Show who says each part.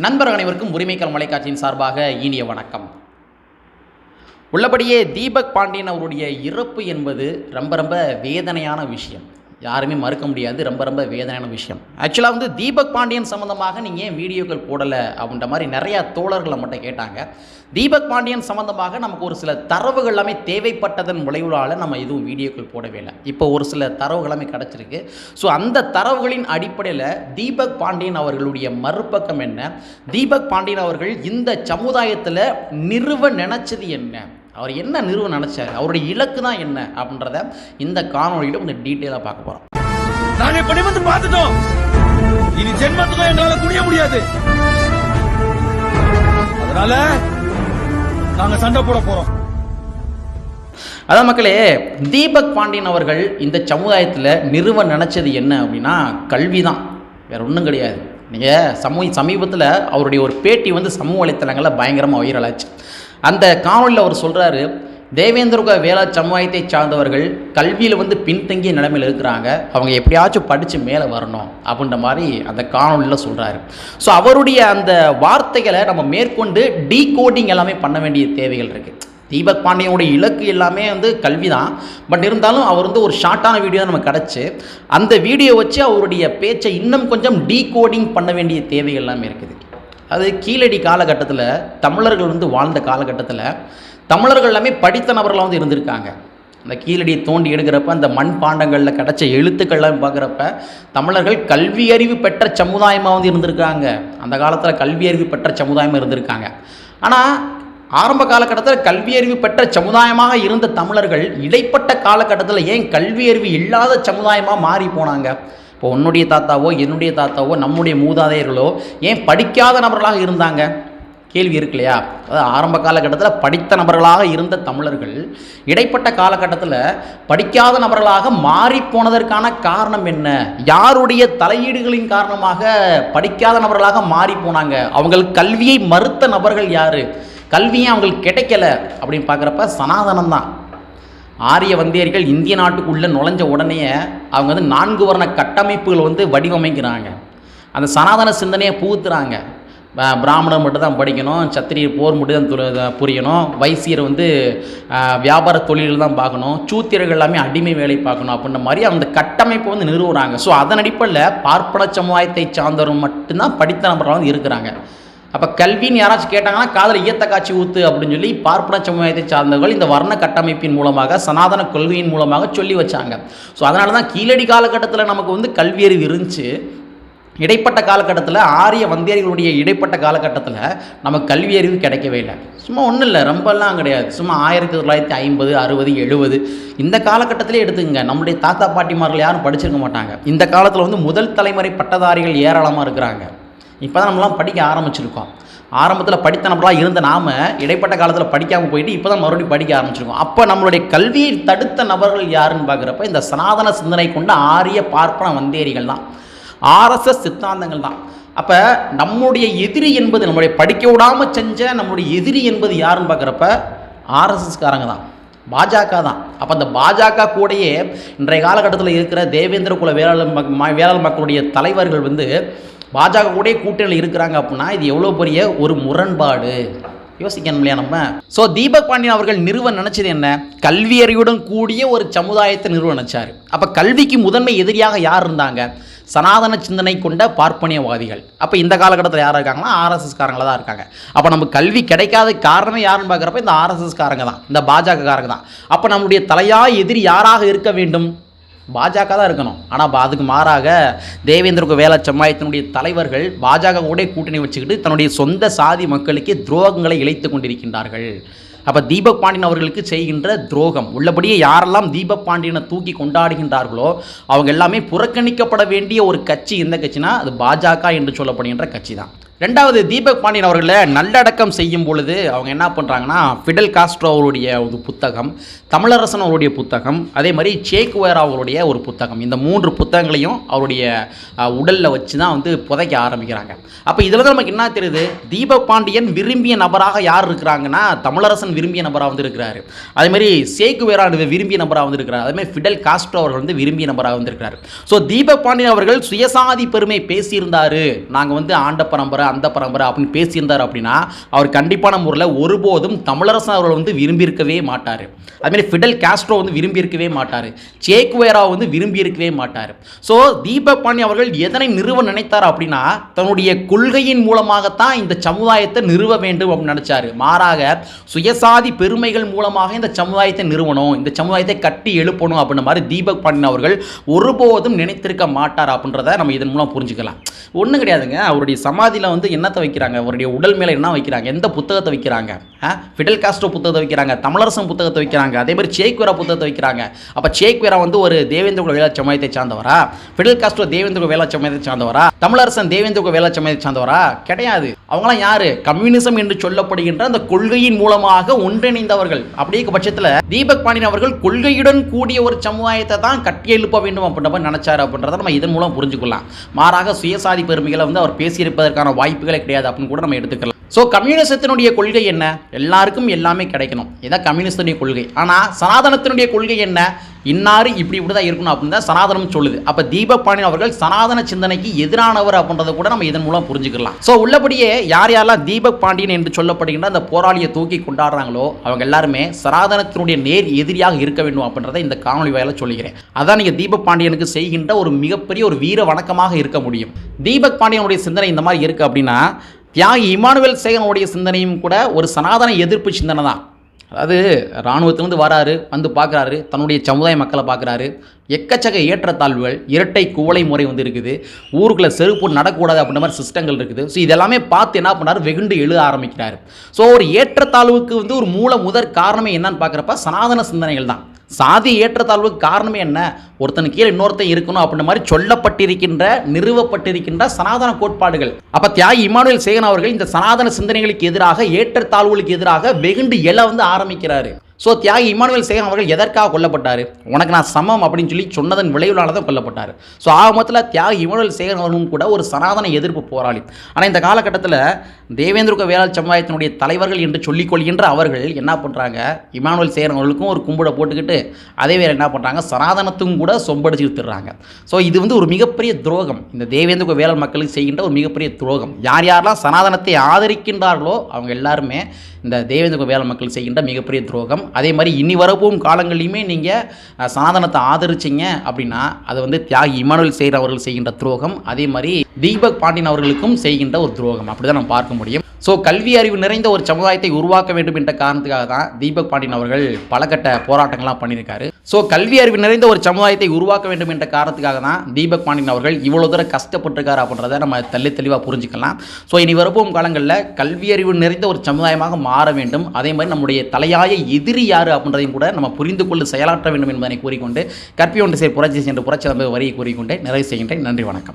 Speaker 1: நண்பர் அனைவருக்கும் உரிமைக்கல் மலைக்காட்சியின் சார்பாக இனிய வணக்கம். உள்ளபடியே தீபக் பாண்டியன் அவருடைய இறப்பு என்பது ரொம்ப ரொம்ப வேதனையான விஷயம். யாருமே மறுக்க முடியாது. ரொம்ப ரொம்ப வேதனையான விஷயம். ஆக்சுவலாக வந்து தீபக் பாண்டியன் சம்மந்தமாக நீங்கள் ஏன் வீடியோக்கள் போடலை அப்படின்ற மாதிரி நிறையா தோழர்கள் நம்மகிட்ட கேட்டாங்க. தீபக் பாண்டியன் சம்மந்தமாக நமக்கு ஒரு சில தரவுகள் எல்லாமே தேவைப்பட்டதன் விளைவுகளால் நம்ம எதுவும் வீடியோக்கள் போடவே இல்லை. இப்போ ஒரு சில தரவுகள் எல்லாமே கிடச்சிருக்கு. ஸோ அந்த தரவுகளின் அடிப்படையில் தீபக் பாண்டியன் அவர்களுடைய மறுபக்கம் என்ன? தீபக் பாண்டியன் அவர்கள் இந்த சமுதாயத்தில் நிறுவ நினச்சது என்ன? அவர் என்ன நிறுவ நினைச்சாரு? அவருடைய இலக்கு தான் என்ன அப்படின்றத இந்த காணொலியில் கொஞ்சம் டீட்டெயிலாக பார்க்க போகிறோம்
Speaker 2: நாங்க இப்ப நிமிர்ந்து பார்த்துட்டோம். இனி ஜென்மத்துக்கும் எங்களால குடிய முடியாது. அதனால நாங்க சண்டை போட போறோம்.
Speaker 1: அதான் மக்களே தீபக் பாண்டியன் அவர்கள் இந்த சமுதாயத்தில் நிறுவ நினச்சது என்ன அப்படின்னா கல்வி தான் வேற ஒன்றும் கிடையாது. நீங்கள் சமூக சமீபத்தில் அவருடைய ஒரு பேட்டி வந்து சமூக வலைத்தளங்களில் பயங்கரமாக வைரல் ஆச்சு. அந்த காணொலியில் அவர் சொல்கிறாரு தேவேந்திரகுல வேளா சமுதாயத்தை சார்ந்தவர்கள் கல்வியில் வந்து பின்தங்கிய நிலைமையில் இருக்கிறாங்க. அவங்க எப்படியாச்சும் படித்து மேலே வரணும். அப்படின்ற மாதிரி அந்த காணொலியில் சொல்கிறாரு ஸோ அவருடைய அந்த வார்த்தைகளை நம்ம மேற்கொண்டு டீகோடிங் எல்லாமே பண்ண வேண்டிய தேவைகள் இருக்குது தீபக் பாண்டியனுடைய இலக்கு எல்லாமே வந்து கல்வி தான் பட் இருந்தாலும் அவர் வந்து ஒரு ஷார்ட்டான வீடியோ தான் நமக்கு கிடச்சி அந்த வீடியோ வச்சு அவருடைய பேச்சை இன்னும் கொஞ்சம் டீகோடிங் பண்ண வேண்டிய தேவைகள் எல்லாமே இருக்குது. அது கீழடி காலகட்டத்தில் தமிழர்கள் வந்து வாழ்ந்த காலகட்டத்தில் தமிழர்கள் எல்லாமே படித்த நபர்களாக வந்து இருந்திருக்காங்க. அந்த கீழடியை தோண்டி எடுக்கிறப்ப அந்த மண் பாண்டங்களில் கிடச்ச எழுத்துக்கள்லாம் பார்க்குறப்ப தமிழர்கள் கல்வி அறிவு பெற்ற சமுதாயமாக வந்து இருந்திருக்காங்க. அந்த காலத்தில் கல்வி அறிவு பெற்ற சமுதாயமாக இருந்திருக்காங்க. ஆனால் ஆரம்ப காலகட்டத்தில் கல்வி அறிவு பெற்ற சமுதாயமாக இருந்த தமிழர்கள் இடைப்பட்ட காலகட்டத்தில் ஏன் கல்வி அறிவு இல்லாத சமுதாயமாக மாறி போனாங்க? இப்போ உன்னுடைய தாத்தாவோ என்னுடைய தாத்தாவோ நம்முடைய மூதாதையர்களோ ஏன் படிக்காத நபர்களாக இருந்தாங்க? கேள்வி இருக்கு இல்லையா? அதாவது ஆரம்ப காலகட்டத்தில் படித்த நபர்களாக இருந்த தமிழர்கள் இடைப்பட்ட காலகட்டத்தில் படிக்காத நபர்களாக மாறி போனதற்கான காரணம் என்ன? யாருடைய தலையீடுகளின் காரணமாக படிக்காத நபர்களாக மாறி போனாங்க? அவங்களுக்கு கல்வியை மறுத்த நபர்கள் யார்? கல்வியும் அவங்களுக்கு கிடைக்கல அப்படின்னு பார்க்குறப்ப சனாதனம் தான் ஆரிய வந்தியர்கள் இந்திய நாட்டுக்குள்ளே நுழைஞ்ச உடனே அவங்க வந்து நான்கு வர்ண கட்டமைப்புகள் வந்து வடிவமைக்கிறாங்க. அந்த சனாதன சிந்தனையை புகுத்துறாங்க. பிராமணர் மட்டும் தான் படிக்கணும் சத்திரியர் போர் மட்டும் தான் புரியணும் வைசியர் வந்து வியாபார தொழில் தான் பார்க்கணும் சூத்திரர்கள் எல்லாமே அடிமை வேலை பார்க்கணும் அப்படின்ற மாதிரி அந்த கட்டமைப்பை வந்து நிறுவுறாங்க. ஸோ அதன் அடிப்படையில் பார்ப்பன சமுதாயத்தை சார்ந்தவர் மட்டும்தான் படித்த நபர்களாக வந்து இருக்கிறாங்க. அப்போ கல்வின்னு யாராச்சும் கேட்டாங்கன்னா காதில் ஈயத்த காட்சி ஊத்து அப்படின்னு சொல்லி பார்ப்பன சமுதாயத்தை சார்ந்தவர்கள் இந்த வர்ண கட்டமைப்பின் மூலமாக சனாதன கொள்கையின் மூலமாக சொல்லி வச்சாங்க. ஸோ அதனால தான் கீழடி காலகட்டத்தில் நமக்கு வந்து கல்வி அறிவு இருந்துச்சு. இடைப்பட்ட காலகட்டத்தில் ஆரிய வந்தியர்களுடைய இடைப்பட்ட காலகட்டத்தில் நமக்கு கல்வி அறிவு கிடைக்கவே இல்லை. சும்மா ஒன்றும் இல்லை ரொம்பலாம் கிடையாது. சும்மா ஆயிரத்தி தொள்ளாயிரத்தி ஐம்பது அறுபது எழுபது இந்த காலகட்டத்திலே எடுத்துங்க நம்முடைய தாத்தா பாட்டிமார்கள் யாரும் படிச்சிருக்க மாட்டாங்க. இந்த காலத்தில் வந்து முதல் தலைமுறை பட்டதாரிகள் ஏராளமாக இருக்கிறாங்க. இப்போ தான் நம்மளாம் படிக்க ஆரம்பிச்சிருக்கோம். ஆரம்பத்தில் படித்த நம்மளாக இருந்த நாம இடைப்பட்ட காலத்தில் படிக்காமல் போயிட்டு இப்போ தான் மறுபடியும் படிக்க ஆரம்பிச்சிருக்கோம். அப்போ நம்மளுடைய கல்வியை தடுத்த நபர்கள் யாருன்னு பார்க்குறப்ப இந்த சனாதன சிந்தனை கொண்ட ஆரிய பார்ப்பன வந்தேரிகள் தான். ஆர்எஸ்எஸ் சித்தாந்தங்கள் தான். அப்போ நம்முடைய எதிரி என்பது நம்முடைய படிக்க விடாமல் செஞ்ச நம்முடைய எதிரி என்பது யாருன்னு பார்க்குறப்ப ஆர்எஸ்எஸ்காரங்க தான். பாஜக தான். அப்போ அந்த பாஜக கூடயே இன்றைய காலகட்டத்தில் இருக்கிற தேவேந்திர குல வேளாளர் மக் வேளாளர் மக்களுடைய தலைவர்கள் வந்து பாஜக கூட கூட்டணியில் இருக்கிறாங்க அப்படின்னா இது எவ்வளோ பெரிய ஒரு முரண்பாடு? யோசிக்கணும் இல்லையா நம்ம? ஸோ தீபக் பாண்டியன் அவர்கள் நிறுவ நினைச்சது என்ன? கல்வியறிவுடன் கூடிய ஒரு சமுதாயத்தை நிறுவ நினைச்சார். அப்போ கல்விக்கு முதன்மை எதிரியாக யார் இருந்தாங்க? சனாதன சிந்தனை கொண்ட பார்ப்பனியவாதிகள். அப்போ இந்த காலகட்டத்தில் யார் இருக்காங்கன்னா ஆர்எஸ்எஸ்காரங்களாக தான் இருக்காங்க. அப்போ நம்ம கல்வி கிடைக்காத காரணமே யாருன்னு பார்க்குறப்ப இந்த ஆர்எஸ்எஸ் காரங்க தான். இந்த பாஜக காரங்க தான். அப்போ நம்முடைய தலையா எதிரி யாராக இருக்க வேண்டும்? பாஜக தான் இருக்கணும் ஆனால் அதுக்கு மாறாக தேவேந்திர வேலை செம்மாயத்தினுடைய தலைவர்கள் பாஜக கூட கூட்டணி வச்சுக்கிட்டு தன்னுடைய சொந்த சாதி மக்களுக்கு துரோகங்களை இழைத்து கொண்டிருக்கின்றார்கள். அப்போ தீபக் பாண்டியன் அவர்களுக்கு செய்கின்ற துரோகம் உள்ளபடியே யாரெல்லாம் தீபக் பாண்டியனை தூக்கி கொண்டாடுகின்றார்களோ அவங்க எல்லாமே புறக்கணிக்கப்பட வேண்டிய ஒரு கட்சி எந்த கட்சினா அது பாஜக என்று சொல்லப்படுகின்ற கட்சி தான் ரெண்டாவது தீபக் பாண்டியன் அவர்களை நல்லடக்கம் செய்யும் பொழுது அவங்க என்ன பண்ணுறாங்கன்னா ஃபிடல் காஸ்ட்ரோ அவருடைய ஒரு புத்தகம் தமிழரசன் அவருடைய புத்தகம் அதே மாதிரி சேக்குவேர் அவருடைய ஒரு புத்தகம். இந்த மூன்று புத்தகங்களையும் அவருடைய உடலில் வச்சு தான் வந்து புதைக்க ஆரம்பிக்கிறாங்க. அப்போ இதில் தான் நமக்கு என்ன தெரியுது? தீபக் பாண்டியன் விரும்பிய நபராக யார் இருக்கிறாங்கன்னா தமிழரசன் விரும்பிய நபராக வந்து இருக்கிறாரு. அதே மாதிரி சேக்குவேரா விரும்பிய நபராக வந்து இருக்கிறார். அதே மாதிரி ஃபிடல் காஸ்ட்ரோ அவர்கள் வந்து விரும்பிய நபராக வந்திருக்கிறார் ஸோ தீபக் பாண்டியன் அவர்கள் சுயசாதி பெருமை பேசியிருந்தார். நாங்கள் வந்து ஆண்ட பரம்பரை பரம்பரை அந்த பரம்பரை அப்படின்னு பேசியிருந்தார் அப்படின்னா அவர் கண்டிப்பான முறையில் ஒருபோதும் தமிழரசன் அவர்கள் வந்து விரும்பியிருக்கவே மாட்டார். அதுமாரி ஃபிடல் காஸ்ட்ரோ வந்து விரும்பியிருக்கவே மாட்டார். சேக்குவேரா வந்து விரும்பியிருக்கவே மாட்டார். ஸோ தீபக் பாண்டி அவர்கள் எதனை நிறுவ நினைத்தார் அப்படின்னா தன்னுடைய கொள்கையின் மூலமாகத்தான் இந்த சமுதாயத்தை நிறுவ வேண்டும் அப்படின்னு நினைச்சாரு. மாறாக சுயசாதி பெருமைகள் மூலமாக இந்த சமுதாயத்தை நிறுவனம் இந்த சமுதாயத்தை கட்டி எழுப்பணும் அப்படின்ற மாதிரி தீபக் பாண்டியன் அவர்கள் ஒருபோதும் நினைத்திருக்க மாட்டார் அப்படின்றத நம்ம இதன் மூலம் புரிஞ்சுக்கலாம். ஒன்றும் கிடையாதுங்க. அவருடைய சமாதியில் வந்து என்னத்தை வைக்கிறாங்க? அவருடைய உடல் மேலே என்ன வைக்கிறாங்க? எந்த புத்தகத்தை வைக்கிறாங்க? ஃபிடல் காஸ்ட்ரோ புத்தகத்தை வைக்கிறாங்க. தமிழரசன் புத்தகத்தை வைக்கிறாங்க. அதே மாதிரி சேக்வேரா புத்தகத்தை வைக்கிறாங்க. அப்போ சேக்வேரா வந்து ஒரு தேவேந்திர குல வேளா சமயத்தை சார்ந்தவரா? ஃபிடல் காஸ்ட்ரோ தேவேந்திர குல வேளா சமயத்தை சார்ந்தவரா? தமிழரசன் தேவேந்திர குல வேளா சமயத்தை சார்ந்தவரா? கிடையாது. அவங்களாம் யாரு? கம்யூனிசம் என்று சொல்லப்படுகின்ற அந்த கொள்கையின் மூலமாக ஒன்றிணைந்தவர்கள். அப்படியே பட்சத்தில் தீபக் பாண்டியன் அவர்கள் கொள்கையுடன் கூடிய ஒரு சமுதாயத்தை தான் கட்டி எழுப்ப வேண்டும் அப்படின்ற மாதிரி நினைச்சாரு அப்படின்றத நம்ம இதன் மூலம் புரிஞ்சுக்கலாம் மாறாக சுயசாதி பெருமைகளை வந்து அவர் பேசியிருப்பதற்கான வாய்ப்புகளே கிடையாது அப்படின்னு கூட நம்ம எடுத்துக்கலாம். ஸோ கம்யூனிசத்தினுடைய கொள்கை என்ன? எல்லாருக்கும் எல்லாமே கிடைக்கணும். இதான் கம்யூனிஸ்டனுடைய கொள்கை. ஆனால் சனாதனத்தினுடைய கொள்கை என்ன? இன்னாரு இப்படி இப்படி தான் இருக்கணும் அப்படின்னு தான் சனாதனம் சொல்லுது. அப்போ தீபபாணி பாண்டியன் அவர்கள் சனாதன சிந்தனைக்கு எதிரானவர் அப்படின்றத கூட நம்ம இதன் மூலம் புரிஞ்சுக்கலாம் ஸோ உள்ளபடியே யார் யாரெல்லாம் தீபக் பாண்டியன் என்று சொல்லப்படுகின்ற அந்த போராளியை தூக்கி கொண்டாடுறாங்களோ அவங்க எல்லாருமே சனாதனத்தினுடைய நேர் எதிரியாக இருக்க வேண்டும் அப்படின்றத இந்த காணொலி வாயில சொல்லுகிறேன். அதான் நீங்கள் தீபக் பாண்டியனுக்கு செய்கின்ற ஒரு மிகப்பெரிய ஒரு வீர வணக்கமாக இருக்க முடியும். தீபக் பாண்டியனுடைய சிந்தனை இந்த மாதிரி இருக்குது அப்படின்னா தியாகி இமானுவேல் சேகனுடைய சிந்தனையும் கூட ஒரு சனாதன எதிர்ப்பு சிந்தனை தான். அதாவது இராணுவத்திலிருந்து வராரு வந்து பார்க்குறாரு தன்னுடைய சமுதாய மக்களை பார்க்குறாரு. எக்கச்சக்க ஏற்றத்தாழ்வுகள் இரட்டை குவளை முறை வந்து இருக்குது. ஊருக்குள்ளே செருப்பு நடக்கூடாது அப்படின்ற மாதிரி சிஸ்டங்கள் இருக்குது. ஸோ இதெல்லாமே பார்த்து என்ன பண்ணாரு? வெகுண்டு எழுத ஆரம்பிக்கிறார். ஸோ ஒரு ஏற்றத்தாழ்வுக்கு வந்து ஒரு மூல முதற் காரணமே என்னன்னு பார்க்குறப்ப சனாதன சிந்தனைகள் தான். சாதி ஏற்றத்தாழ்வுக்கு காரணமே என்ன? ஒருத்தன் கீழே இன்னொருத்தன் இருக்கணும் அப்படின்ற மாதிரி சொல்லப்பட்டிருக்கின்ற நிறுவப்பட்டிருக்கின்ற சனாதன கோட்பாடுகள். அப்ப தியாகி இமானுவேல் சேகன் அவர்கள் இந்த சனாதன சிந்தனைகளுக்கு எதிராக ஏற்றத்தாழ்வுகளுக்கு எதிராக வெகுண்டு எழ வந்து ஆரம்பிக்கிறாரு. ஸோ தியாகி இமானுவேல் சேகன் அவர்கள் எதற்காக கொல்லப்பட்டார்? உனக்கு நான் சமம் அப்படின்னு சொல்லி சொன்னதன் விளைவுனால தான் கொல்லப்பட்டார். ஸோ ஆக மொத்தத்தில் தியாகி இமானுவேல் சேகன் அவர்களும் கூட ஒரு சனாதன எதிர்ப்பு போராளி. ஆனால் இந்த காலகட்டத்தில் தேவேந்திர வேளாண் சமுதாயத்தினுடைய தலைவர்கள் என்று சொல்லிக்கொள்கின்ற அவர்கள் என்ன பண்ணுறாங்க இமானுவேல் சேகன் அவர்களுக்கும் ஒரு கும்பிட போட்டுக்கிட்டு அதே வேறு என்ன பண்ணுறாங்க சனாதனத்துக்கும் கூட சொம்படிச்சு வித்துடுறாங்க ஸோ இது வந்து ஒரு மிகப்பெரிய துரோகம். இந்த தேவேந்திர வேளாண் மக்களுக்கு செய்கின்ற ஒரு மிகப்பெரிய துரோகம். யார் யாரெல்லாம் சனாதனத்தை ஆதரிக்கின்றார்களோ அவங்க எல்லாருமே இந்த தேவேந்திர வேளாண் மக்கள் செய்கின்ற மிகப்பெரிய துரோகம். அதே மாதிரி இனி வரப்போகும் காலங்கள்லையுமே நீங்கள் சனாதனத்தை ஆதரிச்சிங்க அப்படின்னா அது வந்து தியாகி இமானுவல் செய்கிற அவர்கள் செய்கின்ற துரோகம் அதே மாதிரி தீபக் பாண்டியன் அவர்களுக்கும் செய்கின்ற ஒரு துரோகம். அப்படி தான் நம்ம பார்க்க முடியும். ஸோ கல்வி அறிவு நிறைந்த ஒரு சமுதாயத்தை உருவாக்க வேண்டும் என்ற காரணத்துக்காக தான் தீபக் பாண்டியன் அவர்கள் பல கட்ட போராட்டங்கள்லாம் பண்ணியிருக்காரு. ஸோ கல்வி அறிவு நிறைந்த ஒரு சமுதாயத்தை உருவாக்க வேண்டும் என்ற காரணத்துக்காக தான் தீபக் பாண்டியன் அவர்கள் இவ்வளோ தூரம் கஷ்டப்பட்டிருக்காரு அப்படின்றத நம்ம தள்ளி தெளிவாக புரிஞ்சுக்கலாம். ஸோ இனி வரப்போகும் காலங்களில் கல்வி அறிவு நிறைந்த ஒரு சமுதாயமாக மாற வேண்டும். அதே மாதிரி நம்முடைய தலையாய எதிர் யார் அப்படின்றதையும் கூட நம்ம புரிந்து கொண்டு செயலாற்ற வேண்டும் என்பதனை கூறிக்கொண்டு கற்பி ஒன்று சேர் புரட்சி சென்று புரட்சி வரியை கூறிக்கொண்டு நிறைவு செய்கின்றேன். நன்றி வணக்கம்.